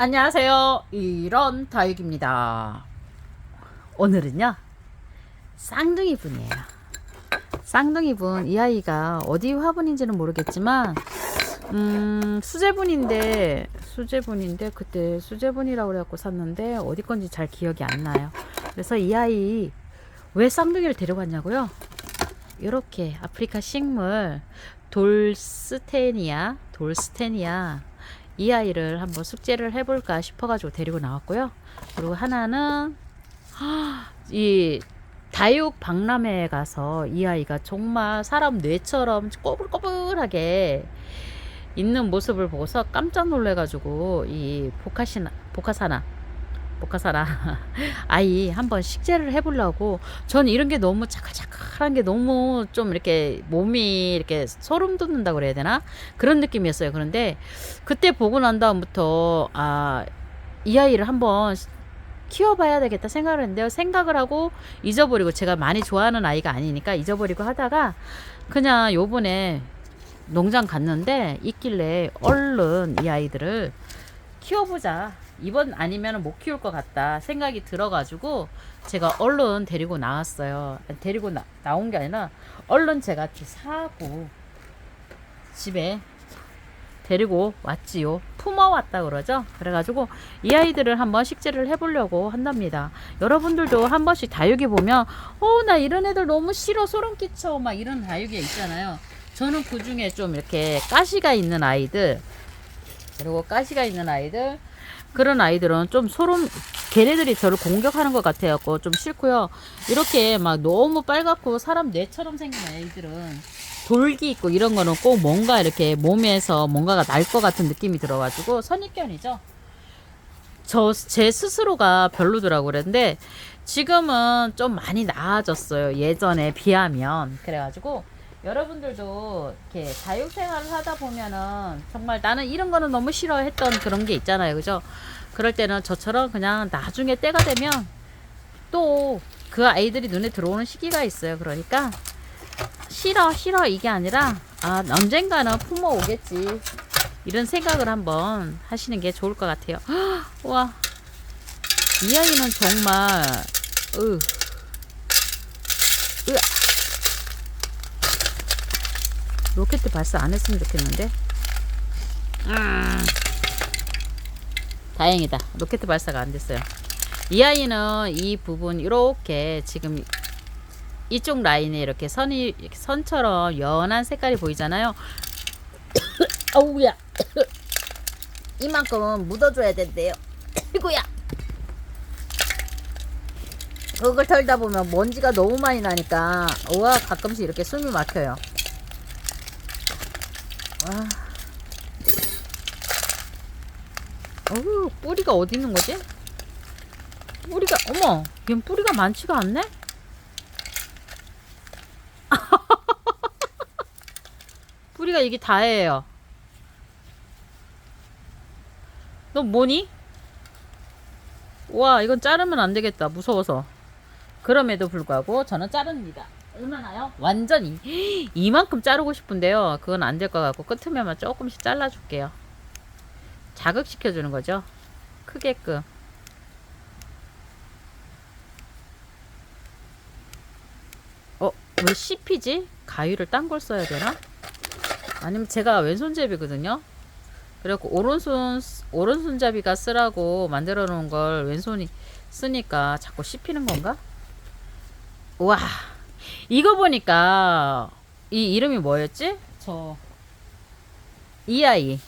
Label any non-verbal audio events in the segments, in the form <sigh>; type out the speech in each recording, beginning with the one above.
안녕하세요. 이런 다육입니다. 오늘은요, 쌍둥이 분이에요. 쌍둥이 분, 이 아이가 어디 화분인지는 모르겠지만, 음, 수제분인데, 수제분인데, 그때 수제분이라고 그래갖고 샀는데, 어디 건지 잘 기억이 안 나요. 그래서 이 아이, 왜 쌍둥이를 데려갔냐고요? 이렇게 아프리카 식물, 돌스테니아, 돌스테니아, 이 아이를 한번 숙제를 해볼까 싶어가지고 데리고 나왔고요. 그리고 하나는 이 다육 박람회에 가서 이 아이가 정말 사람 뇌처럼 꼬불꼬불하게 있는 모습을 보고서 깜짝 놀래가지고 이 보카시나 보카사나 보카사나 <laughs> 아이 한번 식재를 해보려고 전 이런 게 너무 차칼차칼한 게 너무 좀 이렇게 몸이 이렇게 소름 돋는다 그래야 되나 그런 느낌이었어요. 그런데 그때 보고 난 다음부터 아 이 아이를 한번 키워봐야 되겠다 생각을 했는데요. 생각을 하고 잊어버리고 제가 많이 좋아하는 아이가 아니니까 잊어버리고 하다가 그냥 요번에 농장 갔는데 있길래 얼른 이 아이들을 키워보자. 이번 아니면 못 키울 것 같다 생각이 들어가지고 제가 얼른 데리고 나왔어요. 데리고 나, 나온 게 아니라 얼른 제가 사고 집에 데리고 왔지요. 품어왔다 그러죠. 그래가지고 이 아이들을 한번 식재를 해보려고 한답니다. 여러분들도 한 번씩 다육이 보면 어 나 이런 애들 너무 싫어 소름 끼쳐 막 이런 다육이 있잖아요. 저는 그 중에 좀 이렇게 가시가 있는 아이들 그리고 가시가 있는 아이들 그런 아이들은 좀 소름 걔네들이 저를 공격하는 것 같아갖고 좀 싫고요. 이렇게 막 너무 빨갛고 사람 뇌처럼 생긴 아이들은 돌기 있고 이런 거는 꼭 뭔가 이렇게 몸에서 뭔가가 날 것 같은 느낌이 들어가지고 선입견이죠. 저 제 스스로가 별로더라고 그랬는데 지금은 좀 많이 나아졌어요. 예전에 비하면 그래가지고 여러분들도 이렇게 자유 생활을 하다 보면은 정말 나는 이런 거는 너무 싫어했던 그런 게 있잖아요. 그죠? 그럴 때는 저처럼 그냥 나중에 때가 되면 또 그 아이들이 눈에 들어오는 시기가 있어요. 그러니까 싫어 싫어 이게 아니라 아 언젠가는 품어 오겠지 이런 생각을 한번 하시는 게 좋을 것 같아요. <gasps> 와, 이 아이는 정말 으, 으아. 로켓 발사 안 했으면 좋겠는데. 음. 다행이다. 로켓 발사가 안 됐어요. 이 아이는 이 부분 이렇게 지금 이쪽 라인에 이렇게 선이 선처럼 연한 색깔이 보이잖아요. <coughs> 어우야. <coughs> 이만큼은 묻어줘야 된대요. <coughs> 이구야. 그걸 털다 보면 먼지가 너무 많이 나니까 우와 가끔씩 이렇게 숨이 막혀요. 와. 어우 뿌리가 어디 있는 거지? 뿌리가 어머 얘 뿌리가 많지가 않네? <laughs> 뿌리가 이게 다예요. 너 뭐니? 와, 이건 자르면 안 되겠다. 무서워서. 그럼에도 불구하고 저는 자릅니다. 얼마나요? 완전히 이만큼 자르고 싶은데요. 그건 안 될 것 같고 끝으면 조금씩 잘라줄게요. 자극시켜 주는 거죠. 크게끔. 어, 왜 씹히지? 가위를 딴 걸 써야 되나? 아니면 제가 왼손잡이거든요. 그래갖고 오른손 오른손잡이가 쓰라고 만들어 놓은 걸 왼손이 쓰니까 자꾸 씹히는 건가? 와 이거 보니까 이 이름이 뭐였지? 저 이 아이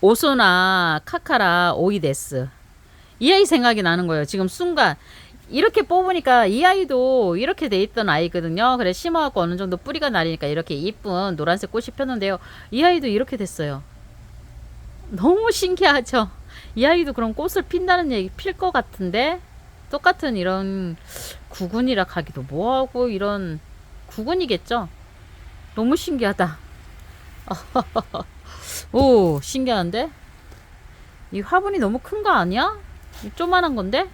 오소나 카카라 오이데스 이 아이 생각이 나는 거예요. 지금 순간 이렇게 뽑으니까 이 아이도 이렇게 돼 있던 아이거든요. 그래 심어갖고 어느 정도 뿌리가 나리니까 이렇게 이쁜 노란색 꽃이 폈는데요. 이 아이도 이렇게 됐어요. 너무 신기하죠. 이 아이도 그럼 꽃을 핀다는 얘기 필 것 같은데 똑같은 이런 구근이라 하기도 뭐하고 이런 구근이겠죠. 너무 신기하다. <laughs> 오 신기한데 이 화분이 너무 큰 거 아니야? 이 조만한 건데?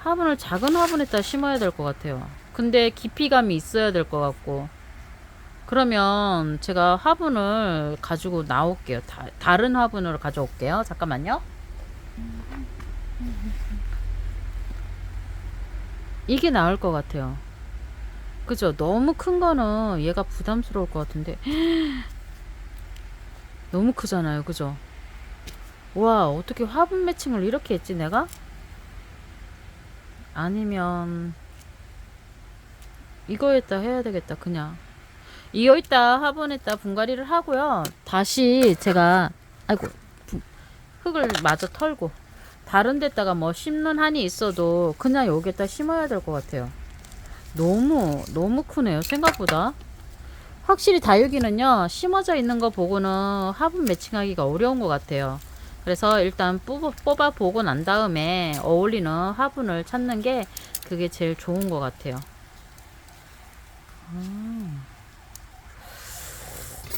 화분을 작은 화분에다 심어야 될 것 같아요. 근데 깊이감이 있어야 될 것 같고. 그러면 제가 화분을 가지고 나올게요. 다, 다른 화분으로 가져올게요. 잠깐만요. 이게 나을 것 같아요. 그죠? 너무 큰 거는 얘가 부담스러울 것 같은데. <gasps> 너무 크잖아요. 그죠? 와, 어떻게 화분 매칭을 이렇게 했지, 내가? 아니면, 이거에다 해야 되겠다, 그냥. 이어있다 화분에다 분갈이를 하고요. 다시 제가 아이고 부- 흙을 마저 털고 다른 데다가 뭐 심는 한이 있어도 그냥 여기에다 심어야 될 것 같아요. 너무 너무 크네요. 생각보다. 확실히 다육이는요 심어져 있는 거 보고는 화분 매칭하기가 어려운 것 같아요. 그래서 일단 뽑아, 보고 난 다음에 어울리는 화분을 찾는 게 그게 제일 좋은 것 같아요.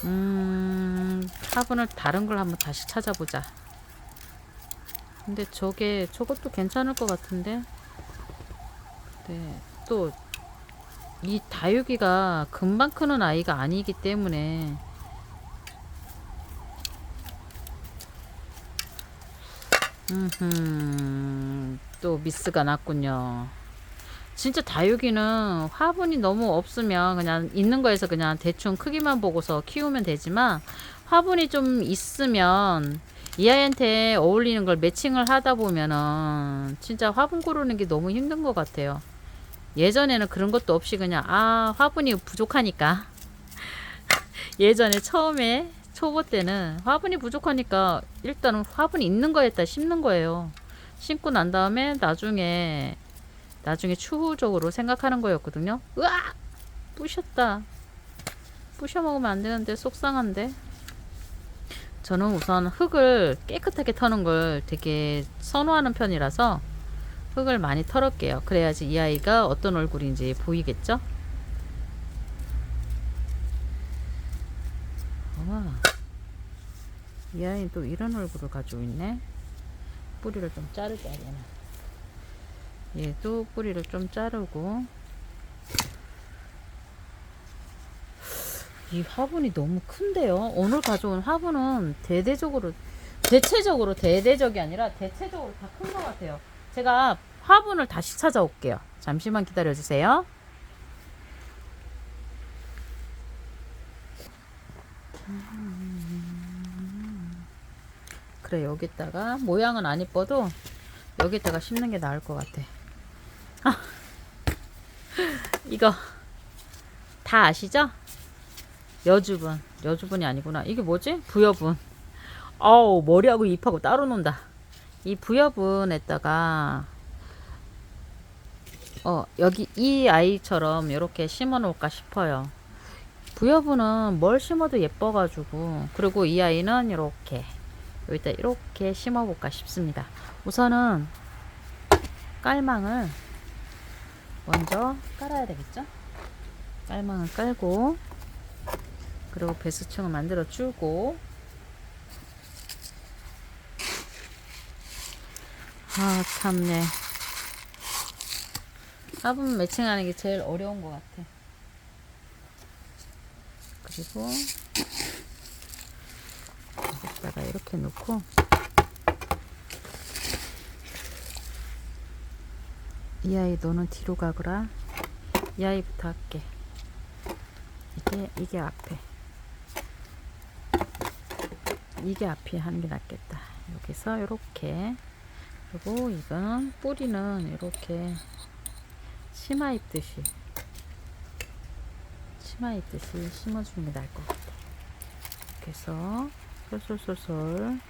음, 화분을 다른 걸 한번 다시 찾아보자. 근데 저게, 저것도 괜찮을 것 같은데. 네, 또, 이 다육이가 금방 크는 아이가 아니기 때문에. 음흠, 또 미스가 났군요. 진짜 다육이는 화분이 너무 없으면 그냥 있는 거에서 그냥 대충 크기만 보고서 키우면 되지만 화분이 좀 있으면 이 아이한테 어울리는 걸 매칭을 하다 보면은 진짜 화분 고르는 게 너무 힘든 것 같아요. 예전에는 그런 것도 없이 그냥 아 화분이 부족하니까 <laughs> 예전에 처음에 초보 때는 화분이 부족하니까 일단은 화분이 있는 거에다 심는 거예요. 심고 난 다음에 나중에 나중에 추후적으로 생각하는 거였거든요. 으악! 부셨다. 부셔 먹으면 안 되는데 속상한데. 저는 우선 흙을 깨끗하게 터는 걸 되게 선호하는 편이라서 흙을 많이 털을게요. 그래야지 이 아이가 어떤 얼굴인지 보이겠죠? 와, 이 아이는 또 이런 얼굴을 가지고 있네. 뿌리를 좀 자르자, 얘는. 얘도 뿌리를 좀 자르고 이 화분이 너무 큰데요. 오늘 가져온 화분은 대대적으로 대체적으로 대대적이 아니라 대체적으로 다 큰 것 같아요. 제가 화분을 다시 찾아올게요. 잠시만 기다려 주세요. 그래 여기다가 모양은 안 이뻐도 여기다가 심는 게 나을 것 같아. 아, <laughs> 이거 다 아시죠? 여주분, 여주분이 아니구나. 이게 뭐지? 부여분. 어우 머리하고 잎하고 따로 논다. 이 부여분에다가 어 여기 이 아이처럼 이렇게 심어 놓을까 싶어요. 부여분은 뭘 심어도 예뻐 가지고 그리고 이 아이는 이렇게 여기다 이렇게 심어 볼까 싶습니다. 우선은 깔망을 먼저 깔아야 되겠죠? 깔망을 깔고 그리고 배수층을 만들어 주고. 아 참네. 화분 매칭하는 게 제일 어려운 것 같아. 그리고 여기다가 이렇게 놓고. 이 아이 너는 뒤로 가거라. 이 아이부터 할게. 이게 이게 앞에 이게 앞에 하는 게 낫겠다. 여기서 이렇게. 그리고 이거는 뿌리는 이렇게 치마 입듯이 치마 입듯이 심어주는 게 나을 것 같아. 이렇게 해서 솔솔솔솔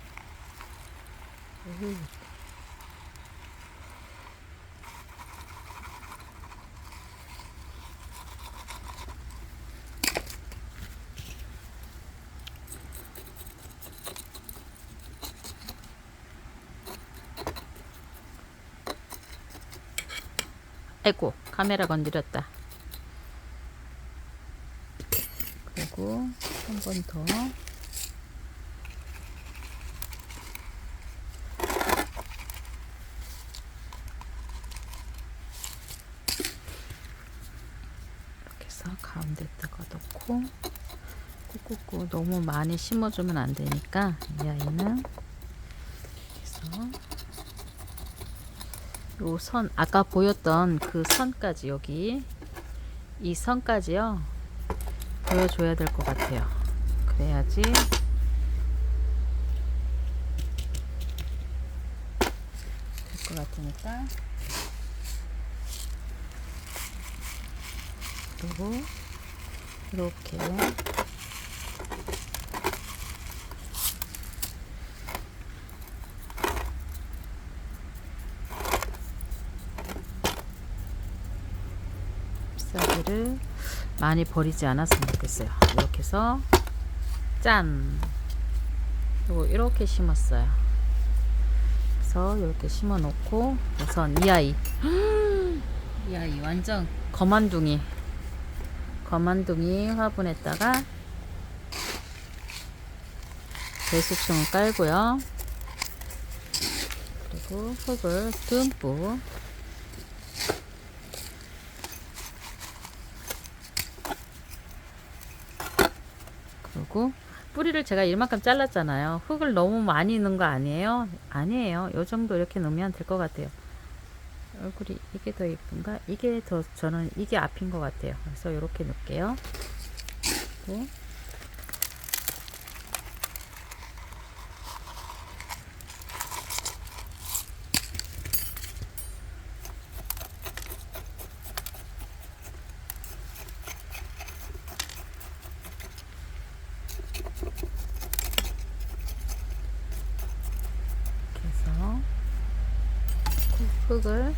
아이고 카메라 건드렸다. 그리고 한 번 더. 이렇게 해서 가운데 이런 데다가 넣고 꾹꾹꾹 너무 많이 심어주면 안 되니까 이 아이는 그래서 요 선 아까 보였던 그 선까지 여기. 이 선까지요. 보여줘야 될 것 같아요. 그래야지. 될 것 같으니까. 그리고 이렇게 잎사귀를 많이 버리지 않았으면 좋겠어요. 이렇게 해서 짠! 그리고 이렇게 심었어요. 그래서 이렇게 심어 놓고 우선 이 아이 <gasps> 이 아이 완전 거만둥이 거만둥이 화분에다가 배수층을 깔고요. 그리고 흙을 듬뿍 그리고 뿌리를 제가 이만큼 잘랐잖아요. 흙을 너무 많이 넣은 거 아니에요? 아니에요. 요 정도 이렇게 넣으면 될 것 같아요. 얼굴이 이게 더 예쁜가? 이게 더 저는 이게 앞인 것 같아요. 그래서 이렇게 넣을게요. 그리고 이렇게 해서 흙을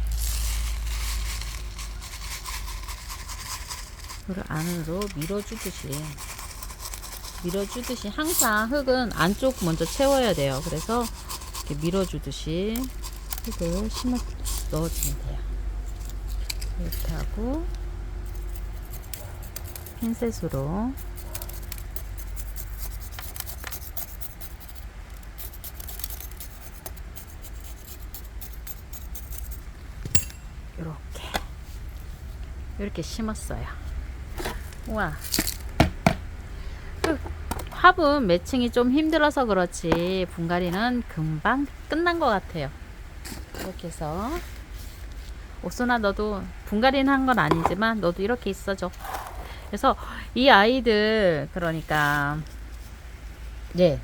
흙을 안으로 밀어주듯이 밀어주듯이 항상 흙은 안쪽 먼저 채워야 돼요. 그래서 이렇게 밀어주듯이 흙을 심어 넣어주면 돼요. 이렇게 하고 핀셋으로 이렇게 이렇게 심었어요. 우와. 그 화분 매칭이 좀 힘들어서 그렇지 분갈이는 금방 끝난 것 같아요. 이렇게 해서 옥순아 너도 분갈이는 한 건 아니지만 너도 이렇게 있어줘. 그래서 이 아이들 그러니까 예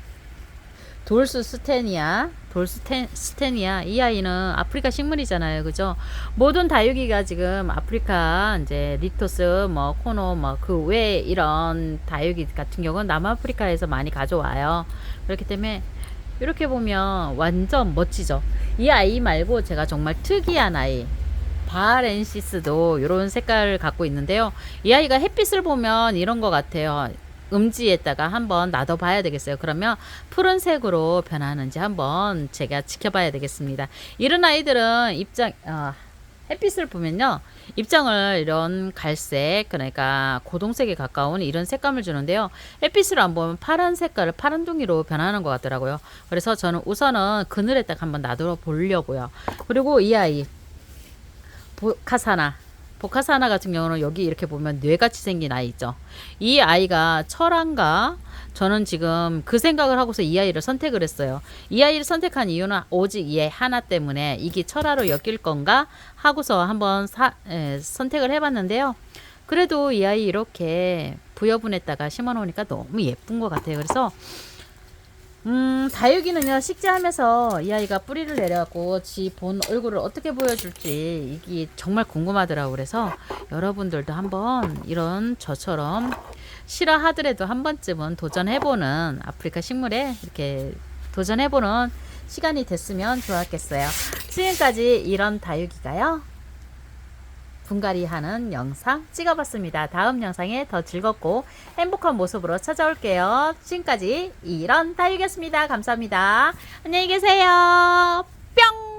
돌스 스테니아 돌스 스테, 스테니아. 이 아이는 아프리카 식물이잖아요. 그죠? 모든 다육이가 지금 아프리카 이제 리토스 뭐 코노 뭐 그 외 이런 다육이 같은 경우는 남아프리카에서 많이 가져와요. 그렇기 때문에 이렇게 보면 완전 멋지죠. 이 아이 말고 제가 정말 특이한 아이 바렌시스도 이런 색깔을 갖고 있는데요. 이 아이가 햇빛을 보면 이런 것 같아요 음지에다가 한번 놔둬 봐야 되겠어요. 그러면 푸른색으로 변하는지 한번 제가 지켜봐야 되겠습니다. 이런 아이들은 입장 어, 햇빛을 보면요. 입장을 이런 갈색 그러니까 고동색에 가까운 이런 색감을 주는데요. 햇빛을 안 보면 파란 색깔을 파란 둥이로 변하는 것 같더라고요. 그래서 저는 우선은 그늘에다가 한번 놔둬 보려고요. 그리고 이 아이 보카사나 보카사나 같은 경우는 여기 이렇게 보면 뇌같이 생긴 아이 있죠. 이 아이가 철한가? 저는 지금 그 생각을 하고서 이 아이를 선택을 했어요. 이 아이를 선택한 이유는 오직 이 하나 때문에 이게 철화로 엮일 건가 하고서 한번 사, 에, 선택을 해봤는데요. 그래도 이 아이 이렇게 부여분에다가 심어놓으니까 너무 예쁜 것 같아요. 그래서 음, 다육이는요, 식재하면서 이 아이가 뿌리를 내려갖고 지 본 얼굴을 어떻게 보여줄지 이게 정말 궁금하더라고. 그래서 여러분들도 한번 이런 저처럼 싫어하더라도 한 번쯤은 도전해보는 아프리카 식물에 이렇게 도전해보는 시간이 됐으면 좋았겠어요. 지금까지 이런 다육이가요. 분갈이 하는 영상 찍어봤습니다. 다음 영상에 더 즐겁고 행복한 모습으로 찾아올게요. 지금까지 이런 다육이었습니다. 감사합니다. 안녕히 계세요. 뿅!